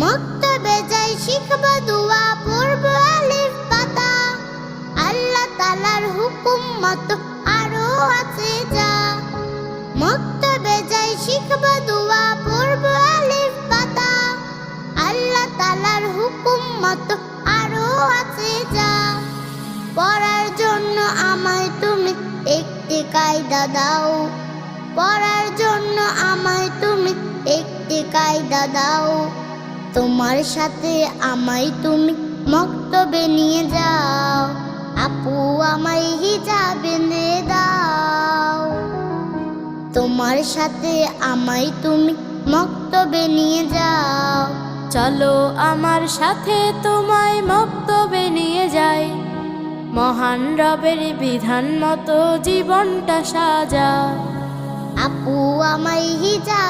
মক্তবে যাই শিখব দোয়া, পড়ব আলিফ পাতা। আল্লাহ তালার হুকুম মতো আরও আছে যা। মক্তবে যাই শিখব দোয়া, পড়ব আলিফ পাতা। আল্লাহ তালার হুকুম মতো আরও আছে যা। পড়ার জন্য আমায় তুমি একটি কায়দা দাও। পড়ার জন্য আমায় তুমি একটি কায়দা দাও। তোমার সাথে আমায় তুমি মক্তবে নিয়ে যাও। আপু আমায় হিজাবে নে দাও। তোমার সাথে আমায় তুমি মক্তবে নিয়ে যাও। চলো আমার সাথে তোমায় মক্তবে নিয়ে যাই। মহান রবের বিধান মতো জীবনটা সাজা আপু আমায় দাও